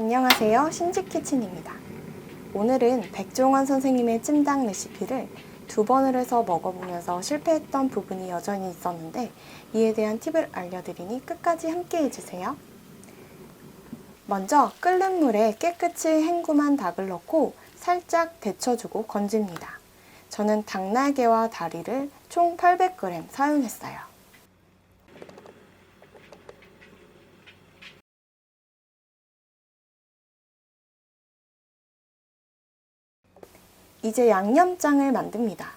안녕하세요. 신지키친입니다. 오늘은 백종원 선생님의 찜닭 레시피를 두 번을 해서 먹어보면서 실패했던 부분이 여전히 있었는데 이에 대한 팁을 알려드리니 끝까지 함께 해주세요. 먼저 끓는 물에 깨끗이 헹굼한 닭을 넣고 살짝 데쳐주고 건집니다. 저는 닭날개와 다리를 총 800g 사용했어요. 이제 양념장을 만듭니다.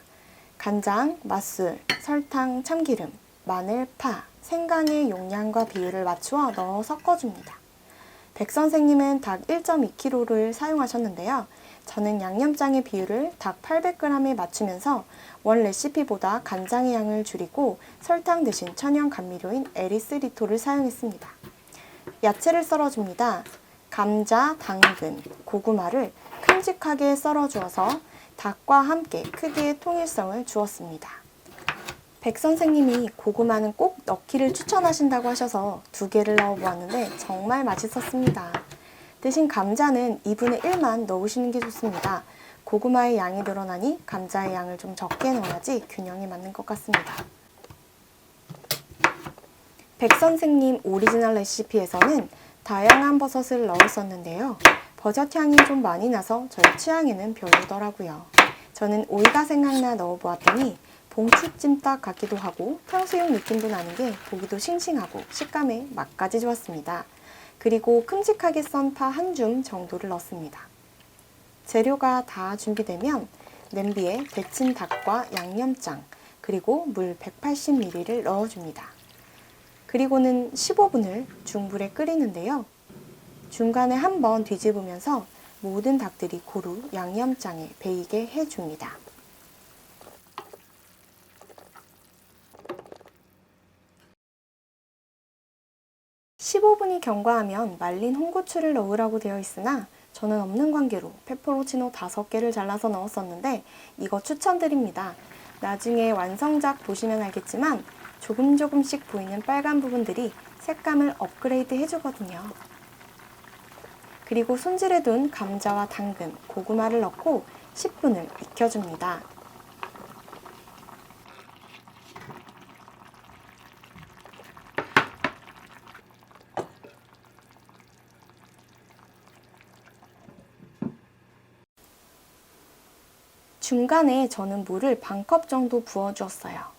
간장, 맛술, 설탕, 참기름, 마늘, 파, 생강의 용량과 비율을 맞추어 넣어 섞어줍니다. 백 선생님은 닭 1.2kg를 사용하셨는데요. 저는 양념장의 비율을 닭 800g에 맞추면서 원 레시피보다 간장의 양을 줄이고 설탕 대신 천연 감미료인 에리스리토를 사용했습니다. 야채를 썰어줍니다. 감자, 당근, 고구마를 큼직하게 썰어주어서 닭과 함께 크기의 통일성을 주었습니다. 백 선생님이 고구마는 꼭 넣기를 추천하신다고 하셔서 두 개를 넣어 보았는데 정말 맛있었습니다. 대신 감자는 2분의 1만 넣으시는 게 좋습니다. 고구마의 양이 늘어나니 감자의 양을 좀 적게 넣어야지 균형이 맞는 것 같습니다. 백 선생님 오리지널 레시피에서는 다양한 버섯을 넣었었는데요. 버섯 향이 좀 많이 나서 저희 취향에는 별로더라고요. 저는 오이가 생각나 넣어보았더니 봉추찜닭 같기도 하고 탕수육 느낌도 나는 게 보기도 싱싱하고 식감에 맛까지 좋았습니다. 그리고 큼직하게 썬 파 한 줌 정도를 넣습니다. 재료가 다 준비되면 냄비에 데친 닭과 양념장 그리고 물 180ml를 넣어줍니다. 그리고는 15분을 중불에 끓이는데요. 중간에 한번 뒤집으면서 모든 닭들이 고루 양념장에 배이게 해줍니다. (15분이) 경과하면 말린 홍고추를 넣으라고 되어 있으나 저는 없는 관계로 페퍼로치노 5개를 잘라서 넣었었는데 이거 추천드립니다. 나중에 완성작 보시면 알겠지만 조금 조금씩 보이는 빨간 부분들이 색감을 업그레이드 해주거든요. 그리고 손질해 둔 감자와 당근, 고구마를 넣고 10분을 익혀줍니다. 중간에 저는 물을 반 컵 정도 부어주었어요.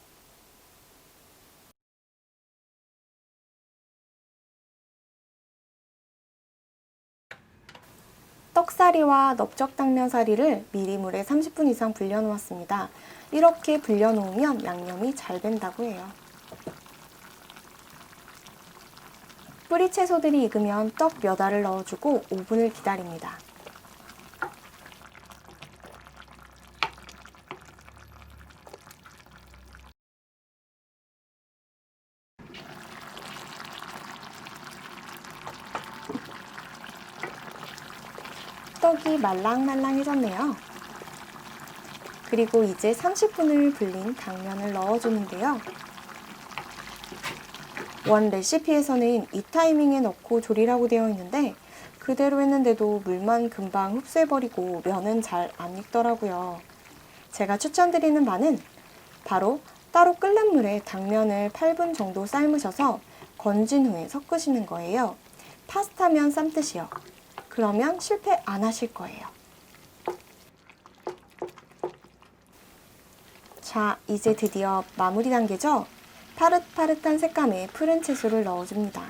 떡사리와 넓적당면사리를 미리 물에 30분 이상 불려놓았습니다. 이렇게 불려놓으면 양념이 잘 된다고 해요. 뿌리 채소들이 익으면 떡 몇 알을 넣어주고 5분을 기다립니다. 떡이 말랑말랑해졌네요. 그리고 이제 30분을 불린 당면을 넣어주는데요. 원 레시피에서는 이 타이밍에 넣고 조리라고 되어 있는데 그대로 했는데도 물만 금방 흡수해버리고 면은 잘 안 익더라고요. 제가 추천드리는 바는 바로 따로 끓는 물에 당면을 8분 정도 삶으셔서 건진 후에 섞으시는 거예요. 파스타면 삶듯이요. 그러면 실패 안 하실 거예요. 자, 이제 드디어 마무리 단계죠? 파릇파릇한 색감의 푸른 채소를 넣어줍니다.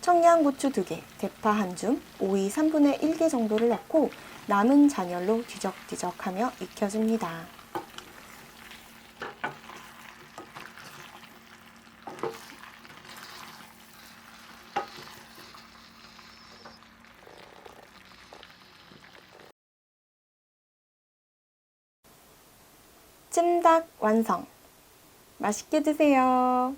청양고추 2개, 대파 1줌, 오이 3분의 1개 정도를 넣고 남은 잔열로 뒤적뒤적하며 익혀줍니다. 찜닭 완성! 맛있게 드세요!